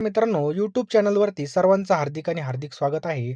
मित्रांनो यूट्यूब चॅनलवरती सर्वांचं हार्दिक आणि हार्दिक स्वागत आहे.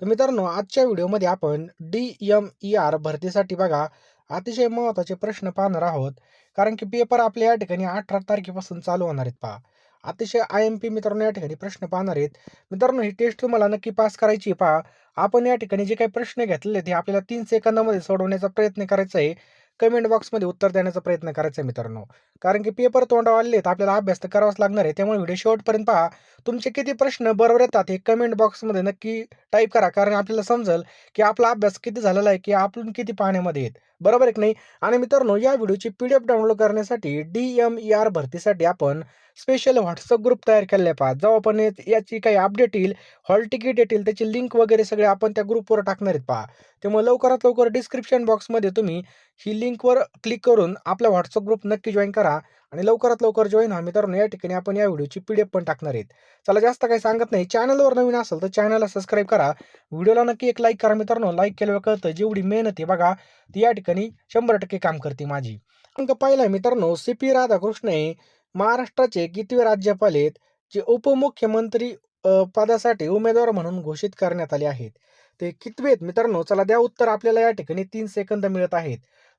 तर मित्रांनो आजच्या व्हिडिओमध्ये आपण डी एम ई आर भरतीसाठी बघा अतिशय महत्त्वाचे प्रश्न पाहणार आहोत. कारण की पेपर आपल्या या ठिकाणी अठरा तारखेपासून चालू होणार आहेत पहा. अतिशय आय एम पी मित्रांनो या ठिकाणी प्रश्न पाहणार आहेत. मित्रांनो ही टेस्ट तुम्हाला नक्की पास करायची आहे पहा. आपण या ठिकाणी जे काही प्रश्न घेतलेले ते आपल्याला तीन सेकंदामध्ये सोडवण्याचा प्रयत्न करायचा आहे. कमेंट बॉक्समध्ये उत्तर देण्याचा प्रयत्न करायचा मित्रांनो. कारण की पेपर तोंडावर आले तर आपल्याला अभ्यास तर करावाच लागणार आहे. त्यामुळे व्हिडिओ शेवटपर्यंत पहा. तुमचे किती प्रश्न बरोबर येतात हे कमेंट बॉक्समध्ये नक्की टाईप करा. कारण आपल्याला समजेल की आपला अभ्यास किती झालेला आहे की आपण किती पाहण्यामध्ये येत बरोबर आहे की नाही? आणि मित्रांनो या व्हिडिओची पी डी एफ डाउनलोड करण्यासाठी डी एम ई आर भरतीसाठी आपण स्पेशल व्हॉट्सअप ग्रुप तयार केलेला पाहा पहा. जेव्हा आपण याची काही अपडेट येईल हॉल तिकीट येतील त्याची लिंक वगैरे सगळे आपण त्या ग्रुपवर टाकणार आहेत पहा. त्यामुळे लवकरात लवकर डिस्क्रिप्शन बॉक्समध्ये तुम्ही ही लिंकवर क्लिक करून आपला व्हॉट्सअप ग्रुप नक्की जॉईन करा आणि लवकरात लवकर जॉईन व्हा. मित्रांनो या ठिकाणी आपण या व्हिडिओची पी डी एफ पण टाकणार आहेत. चला जास्त काही सांगत नाही. चॅनलवर नवीन असेल तर चॅनलला सबस्क्राईब करा. व्हिडिओला नक्की एक लाईक करा मित्रांनो. लाईक केल्यावर कळतं जेवढी मेहनत आहे बघा ती या ठिकाणी शंभर टक्के काम करते माझी. अंक पहिला मित्रांनो सी पी राधाकृष्ण हे महाराष्ट्राचे कितवे राज्यपाल आहेत? जे उपमुख्यमंत्री पदासाठी उमेदवार म्हणून घोषित करण्यात आले आहेत. ते कितवे आहेत मित्रांनो? चला द्या उत्तर. आपल्याला या ठिकाणी तीन सेकंद मिळत आहेत.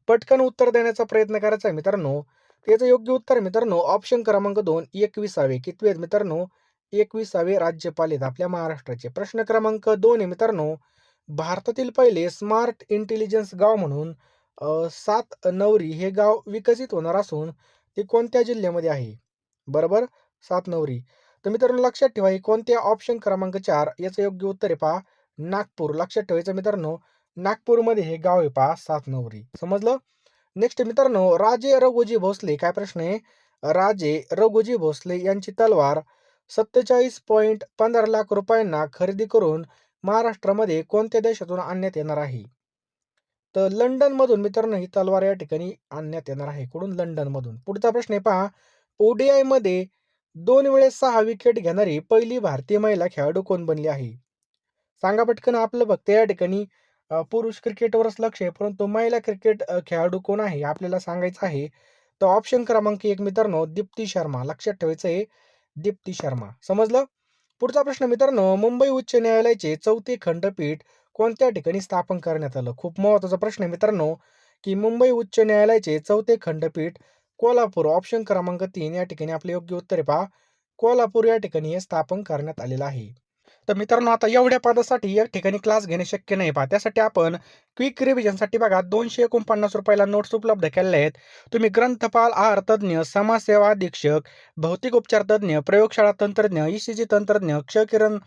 पटकन उत्तर देण्याचा प्रयत्न करायचा आहे मित्रांनो. त्याचं योग्य उत्तर मित्रांनो ऑप्शन क्रमांक दोन एकविसावे. कितवे आहेत मित्रांनो? एकविसावे राज्यपाल आहेत आपल्या महाराष्ट्राचे. प्रश्न क्रमांक दोन आहे मित्रांनो. भारतातील पहिले स्मार्ट इंटेलिजन्स गाव म्हणून सात नवरी हे गाव विकसित होणार असून ते कोणत्या जिल्ह्यामध्ये आहे? बरोबर? सात नवरी. तर मित्रांनो लक्षात ठेवा हे कोणत्या ऑप्शन क्रमांक चार? याचं योग्य उत्तर आहे पहा नागपूर. लक्षात ठेवायचं मित्रांनो नागपूरमध्ये हे गाव आहे पहा सात नवरी. समजलं? नेक्स्ट मित्रांनो राजे रघुजी भोसले काय प्रश्न आहे? राजे रघुजी भोसले यांची तलवार सत्तेचाळीस पॉईंट पंधरा लाख रुपयांना खरेदी करून महाराष्ट्रामध्ये कोणत्या देशातून आणण्यात येणार आहे? तर लंडनमधून मित्रांनो ही तलवार या ठिकाणी आणण्यात येणार आहे. कुठून? लंडनमधून. पुढचा प्रश्न आहे पहा ओडीआयमध्ये दोन वेळेस सहा विकेट घेणारी पहिली भारतीय महिला खेळाडू कोण बनली आहे? सांगा पटकन आपलं फक्त या ठिकाणी पुरुष क्रिकेटवरच लक्ष आहे परंतु महिला क्रिकेट खेळाडू कोण आहे आपल्याला सांगायचं आहे. तर ऑप्शन क्रमांक एक मित्रांनो दीप्ती शर्मा. लक्षात ठेवायचं आहे दीप्ती शर्मा. समजलं? पुढचा प्रश्न मित्रांनो मुंबई उच्च न्यायालयाचे चौथे खंडपीठ कोणत्या ठिकाणी स्थापन करण्यात आलं? खूप महत्त्वाचा प्रश्न आहे मित्रांनो की मुंबई उच्च न्यायालयाचे चौथे खंडपीठ कोल्हापूर. ऑप्शन क्रमांक तीन या ठिकाणी आपले योग्य उत्तर आहे पहा. कोल्हापूर या ठिकाणी हे स्थापन करण्यात आलेलं आहे. तर मित्रांनो आता एवढ्या पदासाठी या ठिकाणी क्लास घेणे शक्य नाही पहा. त्यासाठी आपण क्विक रिव्हिजनसाठी बघा दोनशे एकोणपन्नास रुपयाला नोट्स उपलब्ध केलेल्या आहेत. तुम्ही ग्रंथपाल आहार तज्ज्ञ समाजसेवा अधीक्षक भौतिक उपचार तज्ज्ञ प्रयोगशाळा तंत्रज्ञ ईसीजी तंत्रज्ञ क्षकिरण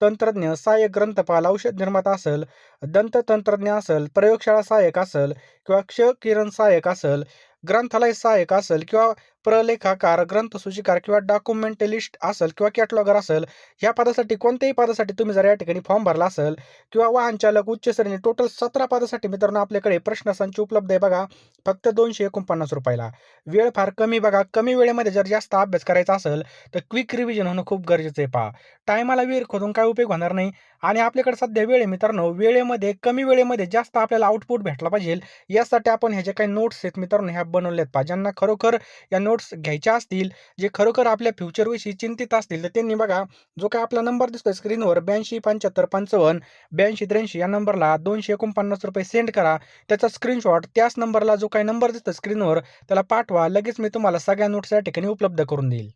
तंत्रज्ञ सहाय्यक ग्रंथपाल औषध निर्माता असेल दंत तंत्रज्ञ असेल प्रयोगशाळा सहाय्यक असेल किंवा क्षकिरण सहाय्यक असेल ग्रंथालय सहाय्यक असेल किंवा प्रलेखाकार ग्रंथसूचीकार किंवा डॉक्युमेंटलिस्ट असेल किंवा कॅटलॉगर असेल या पदासाठी कोणत्याही पदासाठी तुम्ही जर या ठिकाणी फॉर्म भरला असेल किंवा वाहन चालक उच्च श्रेणी टोटल सतरा पदासाठी मित्रांनो आपल्याकडे प्रश्नसंच उपलब्ध आहे बघा. फक्त दोनशे एकोणपन्नास रुपयाला. वेळ फार कमी बघा. कमी वेळेमध्ये जर जास्त अभ्यास करायचा असेल तर क्विक रिव्हिजन होणं खूप गरजेचं आहे पहा. टायमाला वेळ खोदून काय उपयोग होणार नाही? आणि आपल्याकडे सध्या वेळ आहे मित्रांनो वेळेमध्ये कमी वेळेमध्ये जास्त आपल्याला आउटपुट भेटला पाहिजे. यासाठी आपण ह्या जे काही नोट्स आहेत मित्रांनो ह्या बनवल्यात पहा. ज्यांना खरोखर या नोट्स घ्यायच्या असतील जे खरोखर आपल्या फ्युचरविषयी चिंतित असतील तर त्यांनी बघा जो काय आपला नंबर दिसतोय स्क्रीनवर ब्याऐंशी पंच्याहत्तर पंचावन्न ब्याऐंशी त्र्याऐंशी या नंबरला दोनशे एकोणपन्नास रुपये सेंड करा. त्याचा स्क्रीनशॉट त्याच नंबरला जो काही नंबर दिसतो स्क्रीनवर त्याला पाठवा. लगेच मी तुम्हाला सगळ्या नोट्स या ठिकाणी उपलब्ध करून देईल.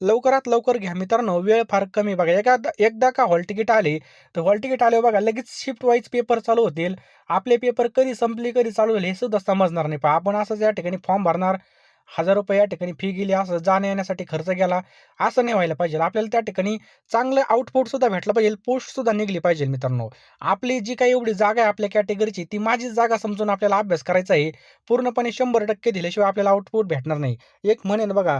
लवकरात लवकर घ्या मित्रांनो वेळ फार कमी बघा. एका एकदा का हॉल तिकीट आले तर हॉल तिकीट आले बघा लगेच शिफ्ट वाईज पेपर चालू होतील. आपले पेपर कधी संपली कधी चालू होईल हे सुद्धा समजणार नाही. पण आपण असंच या ठिकाणी फॉर्म भरणार हजार रुपये या ठिकाणी फी गेली असं जाण्या येण्यासाठी खर्च गेला असं नाही व्हायला पाहिजे. आपल्याला त्या ठिकाणी चांगलं आउटपुटसुद्धा भेटलं पाहिजे पोस्टसुद्धा निघली पाहिजे मित्रांनो. आपली जी काही एवढी जागा आहे आपल्या कॅटेगरीची ती माझीच जागा समजून आपल्याला अभ्यास करायचा आहे. पूर्णपणे शंभर टक्के दिल्याशिवाय आपल्याला आउटपुट भेटणार नाही. एक म्हणेन बघा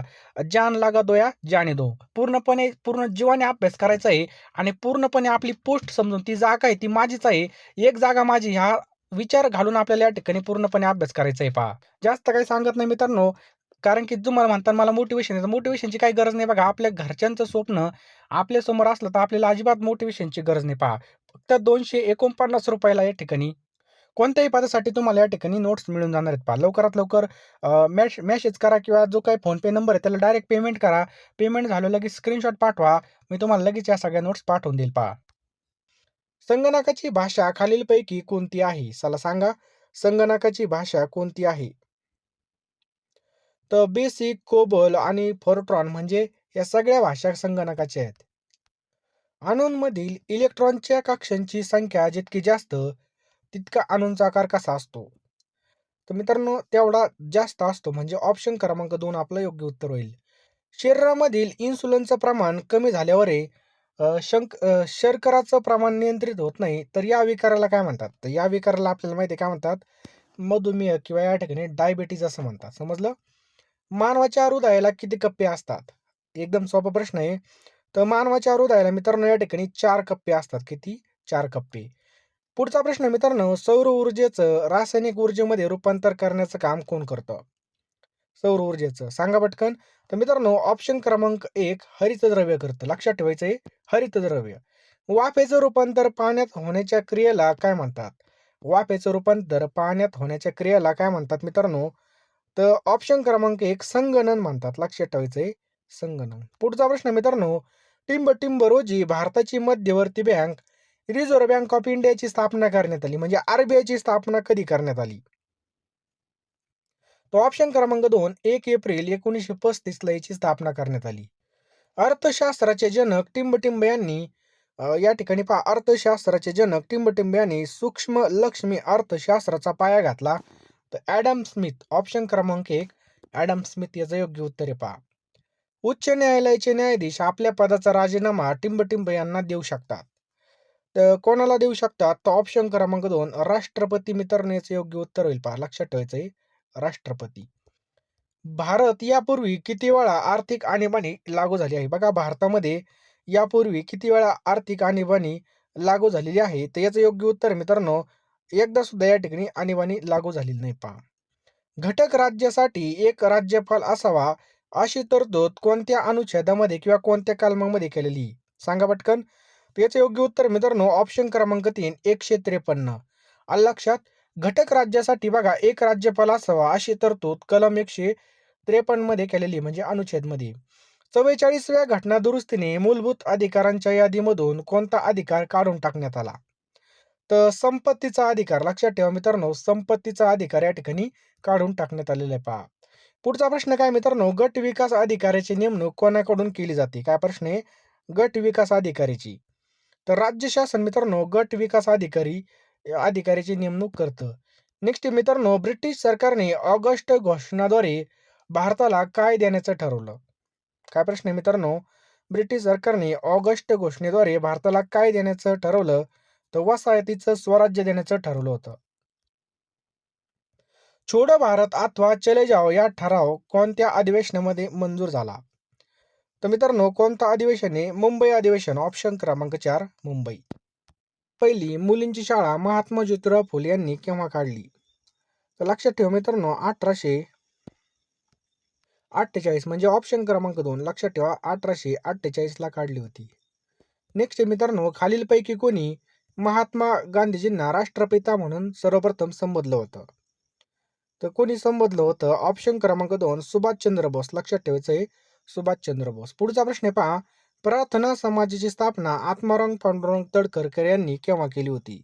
जान लागा दोया जाने दो. पूर्णपणे पूर्ण जीवाने अभ्यास करायचा आहे आणि पूर्णपणे आपली पोस्ट समजून ती जागा आहे ती माझीच आहे. एक जागा माझी ह्या विचार घालून आपल्याला या ठिकाणी पूर्णपणे अभ्यास करायचा आहे पहा. जास्त काही सांगत नाही मित्रांनो. कारण की तुम्हाला म्हणतात मला मोटिवेशन आहे मोटिवेशनची काही गरज नाही बघा. आपल्या घरच्यांचं स्वप्न आपल्यासमोर असलं तर आपल्याला अजिबात मोटिवेशनची गरज नाही पहा. फक्त दोनशे एकोणपन्नास रुपयाला या ठिकाणी कोणत्याही पदासाठी तुम्हाला या ठिकाणी नोट्स मिळून जाणार आहेत पहा. लवकरात लवकर मॅश मॅसेज करा किंवा जो काही फोनपे नंबर आहे त्याला डायरेक्ट पेमेंट करा. पेमेंट झालं लगेच स्क्रीनशॉट पाठवा. मी तुम्हाला लगेच या सगळ्या नोट्स पाठवून देईल पहा. संगणकाची भाषा खालीलपैकी कोणती आहे? चला सांगा. संगणकाची भाषा कोणती आहे? तर बेसिक कोबल आणि फोरट्रॉन म्हणजे या सगळ्या भाषा संगणकाच्या आहेत. अणूंमधील इलेक्ट्रॉनच्या कक्षांची संख्या जितकी जास्त तितका अणूंचा आकार कसा असतो? तर मित्रांनो तेवढा जास्त असतो म्हणजे ऑप्शन क्रमांक दोन आपलं योग्य उत्तर होईल. शरीरामधील इन्सुलिनचं प्रमाण कमी झाल्यावर शंक शर्कराचं प्रमाण नियंत्रित होत नाही तर या विकाराला काय म्हणतात? तर या विकाराला आपल्याला माहिती आहे काय म्हणतात? मधुमेह किंवा या ठिकाणी डायबिटीज असं म्हणतात. समजलं? मानवाच्या हृदयाला किती कप्पे असतात? एकदम सोपा प्रश्न आहे. तर मानवाच्या हृदयाला मित्रांनो या ठिकाणी चार कप्पे असतात. किती? चार कप्पे. पुढचा प्रश्न मित्रांनो सौर ऊर्जेचं रासायनिक ऊर्जेमध्ये रूपांतर करण्याचं काम कोण करतं? सौर ऊर्जेचं. सांगा पटकन. तर मित्रांनो ऑप्शन क्रमांक एक हरितद्रव्य करतं. लक्षात ठेवायचं आहे हरितद्रव्य वाफेचं रूपांतर पाण्यात होण्याच्या क्रियेला काय म्हणतात? वाफेचं रूपांतर पाण्यात होण्याच्या क्रियेला काय म्हणतात मित्रांनो? तर ऑप्शन क्रमांक एक संगणन म्हणतात. लक्षात ठेवायचं आहे. संगणन. पुढचा प्रश्न मित्रांनो. टिंब टिंब रोजी भारताची मध्यवर्ती बँक रिझर्व्ह बँक ऑफ इंडियाची स्थापना करण्यात आली. म्हणजे आरबीआयची स्थापना कधी करण्यात आली? तो ऑप्शन क्रमांक दोन एक एप्रिल एकोणीसशे पस्तीसला याची स्थापना करण्यात आली. अर्थशास्त्राचे जनक टिंबटिंब यांनी या ठिकाणी पहा. अर्थशास्त्राचे जनक टिंबटिंब यांनी सूक्ष्म लक्ष्मी अर्थशास्त्राचा पाया घातला. तर ॲडम स्मिथ ऑप्शन क्रमांक एक ॲडम स्मिथ याचं योग्य उत्तर आहे पहा. उच्च न्यायालयाचे न्यायाधीश आपल्या पदाचा राजीनामा टिंबटिंब यांना देऊ शकतात. तर कोणाला देऊ शकतात? तर ऑप्शन क्रमांक दोन राष्ट्रपती मित्रनेचं योग्य उत्तर होईल पहा. लक्षात ठेवायचं आहे राष्ट्रपती. भारत यापूर्वी किती वेळा आर्थिक आणीबाणी लागू झाली आहे? बघा भारतामध्ये यापूर्वी किती वेळा आर्थिक आणीबाणी लागू झालेली आहे? तर याचं योग्य उत्तर मित्रांनो एकदा सुद्धा या ठिकाणी आणीबाणी लागू झालेली नाही पहा. घटक राज्यासाठी एक राज्यपाल असावा अशी तरतूद कोणत्या अनुच्छेदामध्ये किंवा कोणत्या कलमामध्ये केलेली? सांगा पटकन. याचं योग्य उत्तर मित्रांनो ऑप्शन क्रमांक तीन एकशे त्रेपन्न. लक्षात घटक राज्यासाठी बघा एक राज्यपाल असावा अशी तरतूद कलम एकशे त्रेपन्नमध्ये केलेली म्हणजे अनुच्छेदमध्ये. चव्वेचाळीसव्या घटना दुरुस्तीने मूलभूत अधिकारांच्या यादीमधून कोणता अधिकार काढून टाकण्यात आला? तर संपत्तीचा अधिकार लक्षात ठेवा मित्रांनो संपत्तीचा अधिकार या ठिकाणी काढून टाकण्यात आलेला आहे पहा. पुढचा प्रश्न काय मित्रांनो? गट विकास अधिकाऱ्याची नेमणूक कोणाकडून केली जाते? काय प्रश्न आहे? गट विकास अधिकारीची तर राज्य शासन मित्रांनो गट विकास अधिकारी अधिकाऱ्याची नेमणूक करतं. नेक्स्ट मित्रांनो ब्रिटिश सरकारने ऑगस्ट घोषणाद्वारे भारताला काय देण्याचं ठरवलं? काय प्रश्न आहे मित्रांनो? ब्रिटिश सरकारने ऑगस्ट घोषणेद्वारे भारताला काय देण्याचं ठरवलं? वसाहतीचं स्वराज्य देण्याचं ठरवलं होतं. छोडो भारत अथवा चले जाओ या ठराव कोणत्या अधिवेशनामध्ये मंजूर झाला? तर मित्रांनो कोणतं अधिवेशन आहे? मुंबई अधिवेशन ऑप्शन क्रमांक चार मुंबई. पहिली मुलींची शाळा महात्मा ज्योतिराव फुले यांनी केव्हा काढली? तर लक्षात ठेवा मित्रांनो अठराशे अठ्ठेचाळीस म्हणजे ऑप्शन क्रमांक दोन. लक्षात ठेवा अठराशे अठ्ठेचाळीसला काढली होती. नेक्स्ट मित्रांनो खालीलपैकी कोणी महात्मा गांधीजींना राष्ट्रपिता म्हणून सर्वप्रथम संबोधलं होतं. तर कोणी संबोधलं होतं? ऑप्शन क्रमांक दोन सुभाषचंद्र बोस. लक्षात ठेवायचं आहे सुभाषचंद्र बोस. पुढचा प्रश्न आहे पहा. प्रार्थना समाजाची स्थापना आत्माराम पांडुरंग तडकरकर यांनी केव्हा केली होती?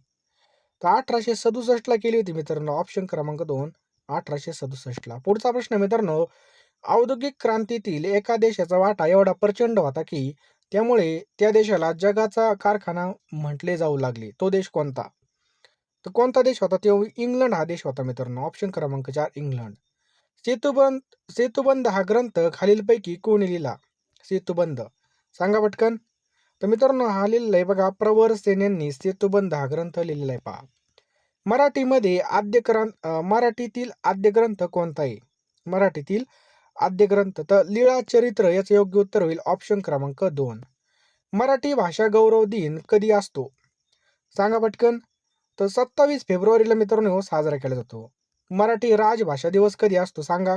तर अठराशे सदुसष्टला केली होती मित्रांनो. ऑप्शन क्रमांक दोन अठराशे सदुसष्टला पुढचा प्रश्न मित्रांनो औद्योगिक क्रांतीतील एका देशाचा वाटा एवढा प्रचंड होता की त्यामुळे त्या देशाला जगाचा कारखाना म्हटले जाऊ लागले. तो देश कोणता? तर कोणता देश होता? तो इंग्लंड हा देश होता मित्रांनो. ऑप्शन क्रमांक चार इंग्लंड. सेतुबंद सेतुबंद हा ग्रंथ खालीलपैकी कोणी लिहिला? सेतुबंद. सांगा पटकन. तर मित्रांनो हा लिहिलेला आहे बघा. प्रवर सेन यांनी सेतुबंध हा ग्रंथ लिहिलेला आहे पहा. मराठीमध्ये आद्य ग्रंथ मराठीतील आद्य ग्रंथ कोणता आहे? मराठीतील आद्य ग्रंथ तर लीळा चरित्र याचं योग्य उत्तर होईल ऑप्शन क्रमांक दोन. मराठी भाषा गौरव दिन कधी असतो? सांगा पटकन. तर सत्तावीस फेब्रुवारीला मित्रांनो साजरा केला जातो. मराठी राजभाषा दिवस कधी असतो सांगा.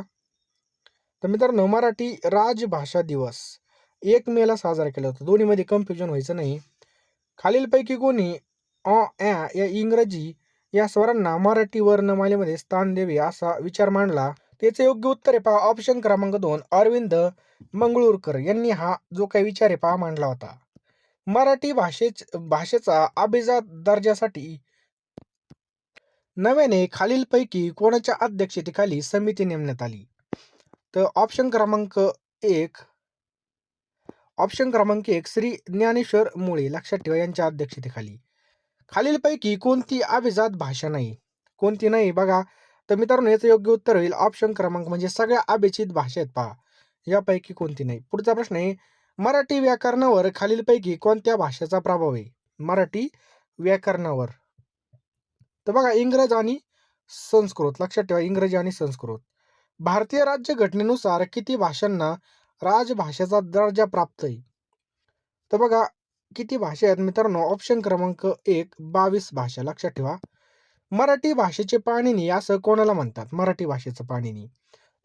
तर मित्रांनो मराठी राजभाषा दिवस एक मेला साजरा केला जातो. दोन्हीमध्ये कन्फ्युजन व्हायचं नाही. खालीलपैकी कोणी अ ॲ या इंग्रजी या स्वरांना मराठी वर्णमालेमध्ये स्थान द्यावे असा विचार मांडला. त्याचे योग्य उत्तर आहे पहा. ऑप्शन क्रमांक दोन अरविंद मंगळूरकर यांनी हा जो काही विचार आहे पहा मांडला होता. मराठी भाषेच भाषेचा अभिजात दर्जासाठी नव्याने खालीलपैकी कोणाच्या अध्यक्षतेखाली समिती नेमण्यात आली? तर ऑप्शन क्रमांक एक ऑप्शन क्रमांक एक श्री ज्ञानेश्वर मुळे लक्षात ठेवा यांच्या अध्यक्षतेखाली. खालीलपैकी कोणती अभिजात भाषा नाही? कोणती नाही? बघा तर मित्रांनो याचं योग्य उत्तर होईल ऑप्शन क्रमांक म्हणजे सगळ्या अभिचित भाषा आहेत पहा. यापैकी कोणती नाही? पुढचा प्रश्न आहे मराठी व्याकरणावर खालीलपैकी कोणत्या भाषेचा प्रभाव आहे? मराठी व्याकरणावर. तर बघा इंग्रज आणि संस्कृत लक्षात ठेवा इंग्रजी आणि संस्कृत. भारतीय राज्य घटनेनुसार किती भाषांना राजभाषेचा दर्जा प्राप्त आहे? तर बघा किती भाषा आहेत मित्रांनो? ऑप्शन क्रमांक एक बावीस भाषा लक्षात ठेवा. मराठी भाषेचे पाणिनी असं कोणाला म्हणतात? मराठी भाषेचं पाणिनी.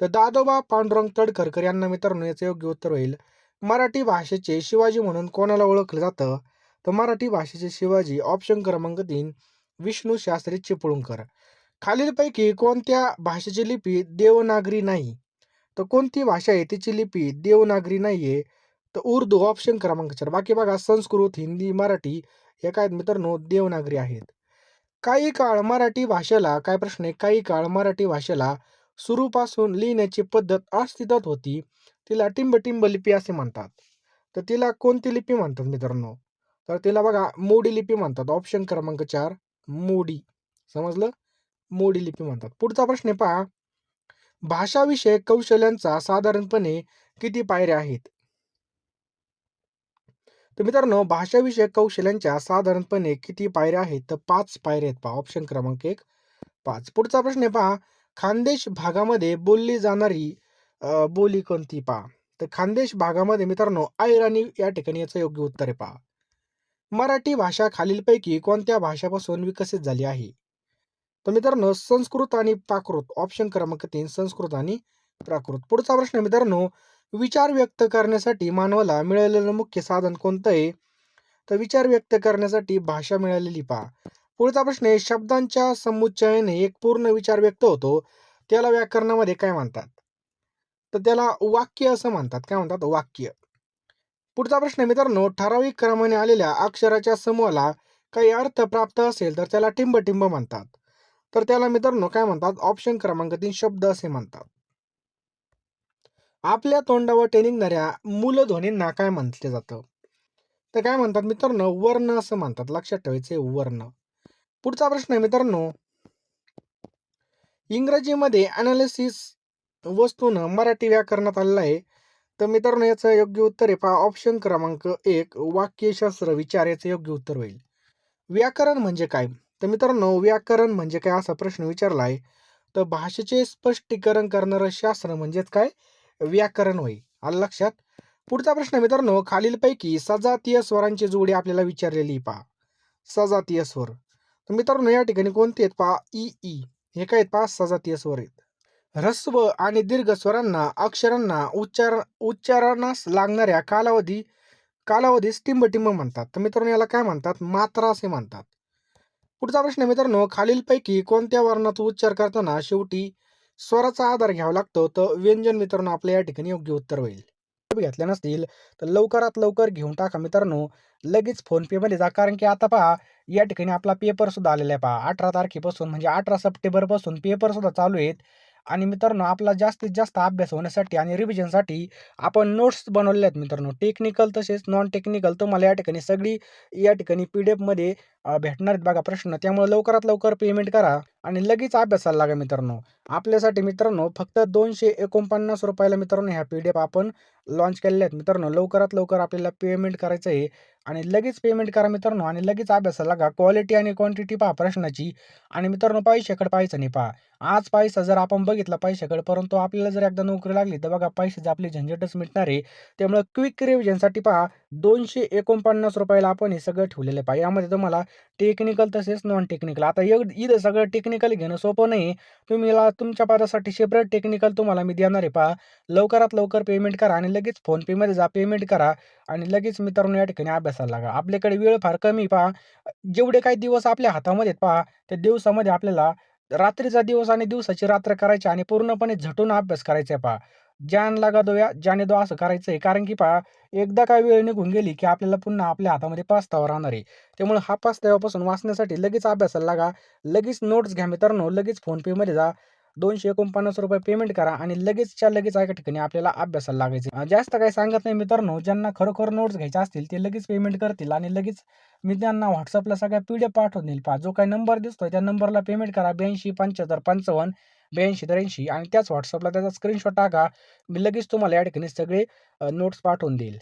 तर दादोबा पांडुरंग तडकरकर यांना मित्रांनो याचं योग्य उत्तर होईल. मराठी भाषेचे शिवाजी म्हणून कोणाला ओळखलं जातं? तर मराठी भाषेचे शिवाजी ऑप्शन क्रमांक तीन विष्णू शास्त्री चिपळूणकर. खालीलपैकी कोणत्या भाषेची लिपी देवनागरी नाही? तर कोणती भाषा आहे? तिची लिपी देवनागरी नाही आहे तर उर्दू ऑप्शन क्रमांक चार. बाकी बघा संस्कृत हिंदी मराठी या काय आहेत मित्रांनो देवनागरी आहेत. काही काळ मराठी भाषेला काय प्रश्न आहे? काही काळ मराठी भाषेला सुरूपासून लिहिण्याची पद्धत अस्तित्वात होती. तिला टिंबटिंब लिपी असे म्हणतात. तर तिला कोणती लिपी म्हणतात मित्रांनो? तर तिला बघा मोडी लिपी म्हणतात. ऑप्शन क्रमांक चार मोडी. समजलं? मोडी लिपी म्हणतात. पुढचा प्रश्न आहे पहा. भाषाविषयक कौशल्यांचा साधारणपणे किती पायऱ्या आहेत? तर मित्रांनो भाषाविषयक कौशल्यांच्या साधारणपणे किती पायऱ्या आहेत? तर पाच पायऱ्या आहेत पहा. ऑप्शन क्रमांक एक. पाच. पुढचा प्रश्न आहे पहा. खानदेश भागामध्ये बोलली जाणारी बोली कोणती पहा? तर खानदेश भागामध्ये मित्रांनो ऐराणी या ठिकाणी याचं योग्य उत्तर आहे पहा. मराठी भाषा खालीलपैकी कोणत्या भाषापासून विकसित झाली आहे? तर मित्रांनो संस्कृत आणि प्राकृत ऑप्शन क्रमांक तीन संस्कृत आणि प्राकृत. पुढचा प्रश्न मित्रांनो विचार व्यक्त करण्यासाठी मानवाला मिळालेलं मुख्य साधन कोणतं आहे? तर विचार व्यक्त करण्यासाठी भाषा मिळालेली पहा. पुढचा प्रश्न आहे शब्दांच्या समुच्चयाने एक पूर्ण विचार व्यक्त होतो त्याला व्याकरणामध्ये काय म्हणतात? तर त्याला वाक्य असं म्हणतात. काय म्हणतात? वाक्य. पुढचा प्रश्न मित्रांनो ठराविक क्रमाने आलेल्या अक्षराच्या समूहाला काही अर्थ प्राप्त असेल तर त्याला टिंबटिंब म्हणतात. तर त्याला मित्रांनो काय म्हणतात? ऑप्शन क्रमांक तीन शब्द असे म्हणतात. आपल्या तोंडावर निघणाऱ्या मूलध्वनींना काय म्हटलं जातं. तर काय म्हणतात मित्रांनो? वर्ण असं म्हणतात. लक्षात ठेवायचे वर्ण. पुढचा प्रश्न आहे मित्रांनो. इंग्रजीमध्ये अनालिसिस वस्तूनं मराठी व्याकरणात आलेलं आहे. तर मित्रांनो याचं योग्य उत्तर आहे. पहा ऑप्शन क्रमांक एक वाक्यशास्त्र विचार याचं योग्य उत्तर होईल. व्याकरण म्हणजे काय? तर मित्रांनो व्याकरण म्हणजे काय असा प्रश्न विचारला आहे. तर भाषेचे स्पष्टीकरण करणारं शास्त्र म्हणजेच काय? व्याकरण होय. आलं लक्षात? पुढचा प्रश्न मित्रांनो खालीलपैकी सजातीय स्वरांची जोडी आपल्याला विचारलेली पहा. सजातीय स्वर. तर मित्रांनो या ठिकाणी कोणते आहेत पहा? ई ई. हे काय आहेत पहा? सजातीय स्वर आहेत. ह्रस्व आणि दीर्घ स्वरांना अक्षरांना उच्चार उच्चारणास लागणाऱ्या कालावधी कालावधीस टिंबटिंब म्हणतात. तर मित्रांनो याला काय म्हणतात? मात्रा असे म्हणतात. पुढचा प्रश्न मित्रांनो खालीलपैकी कोणत्या वर्णाचा उच्चार करताना शेवटी स्वराचा आधार घ्यावा लागतो तर व्यंजन मित्रांनो आपल्या या ठिकाणी योग्य उत्तर होईल. घेतले नसतील तर लवकरात लवकर घेऊन टाका मित्रांनो. लगेच फोन पे मध्ये जा कारण की आता पहा या ठिकाणी आपला पेपर सुद्धा आलेला आहे पहा. अठरा तारखेपासून म्हणजे अठरा सप्टेंबरपासून पेपर सुद्धा चालू आहेत. आणि मित्रांनो आपला जास्तीत जास्त अभ्यास होण्यासाठी आणि रिव्हिजनसाठी आपण नोट्स बनवलेले आहेत मित्रांनो. टेक्निकल तसेच नॉन टेक्निकल तुम्हाला या ठिकाणी सगळी या ठिकाणी पी डी एफमध्ये भेटणार आहेत बघा प्रश्न. त्यामुळे लवकरात लवकर पेमेंट करा आणि लगेच अभ्यासाला लागा मित्रांनो. आपल्यासाठी मित्रांनो फक्त दोनशे एकोणपन्नास रुपयाला मित्रांनो ह्या पी डी एफ आपण लॉन्च केलेल्या आहेत मित्रांनो. लवकरात लवकर आपल्याला पेमेंट करायचं आहे. आणि लगेच पेमेंट करा मित्रांनो आणि लगेच अभ्यासाला लागा क्वालिटी आणि क्वांटिटी पहा प्रश्नाची आणि मित्रांनो पैशाकडे पाहायचं नाही पहा आज पैसा जर आपण बघितला पैशाकडे परंतु आपल्याला जर एकदा नोकरी लागली तर बघा पैशाची आपली झंझटच मिटणार आहे त्यामुळे क्विक रिव्हिजनसाठी पहा दोनशे एकोणपन्नास रुपयाला आपण हे सगळं ठेवलेलं पाहिजे यामध्ये तुम्हाला टेक्निकल तसेच नॉन टेक्निकल. आता एक इथं सगळं टेक्निकल घेणं सोपं नाही. तुम्ही तुमच्या पदासाठी सेपरेट टेक्निकल तुम्हाला मी देणार आहे पहा. लवकरात लवकर पेमेंट करा आणि लगेच फोनपेमध्ये जा पेमेंट करा आणि लगेच मित्रांनो या ठिकाणी अभ्यास असायला लागा. आपल्याकडे वेळ फार कमी पहा. जेवढे काही दिवस आपल्या हातामध्ये आहेत पहा, त्या दिवसामध्ये आपल्याला रात्रीचा दिवस आणि दिवसाची रात्र करायची आणि पूर्णपणे झटून अभ्यास करायचा आहे पहा. ज्यान लागा दो या दो असं करायचं आहे. कारण की पहा एकदा काय वेळ निघून गेली, की आपल्याला पुन्हा आपल्या हातामध्ये पास्तावर राहणार आहे. त्यामुळे हा पास्तावापासून वाचण्यासाठी लगेच अभ्यासाला लागा. लगेच नोट्स घ्या मित्रांनो. लगेच फोनपेमध्ये जा. ₹249 पेमेंट करा आणि लगेचच्या लगेच एका ठिकाणी आपल्याला अभ्यासाला लागायचं जास्त काही सांगत नाही मित्रांनो. ज्यांना खरोखर नोट्स घ्यायच्या असतील ते लगेच पेमेंट करतील आणि लगेच मी त्यांना व्हॉट्सअपला सगळ्या पी-डी-एफ पाठवून देईल पहा. जो काही नंबर दिसतोय त्या नंबरला पेमेंट करा 82 75 55 82 83 आणि त्याच व्हॉट्सअपला त्याचा स्क्रीनशॉट टाका. मी लगेच तुम्हाला या ठिकाणी सगळे नोट्स पाठवून देईल.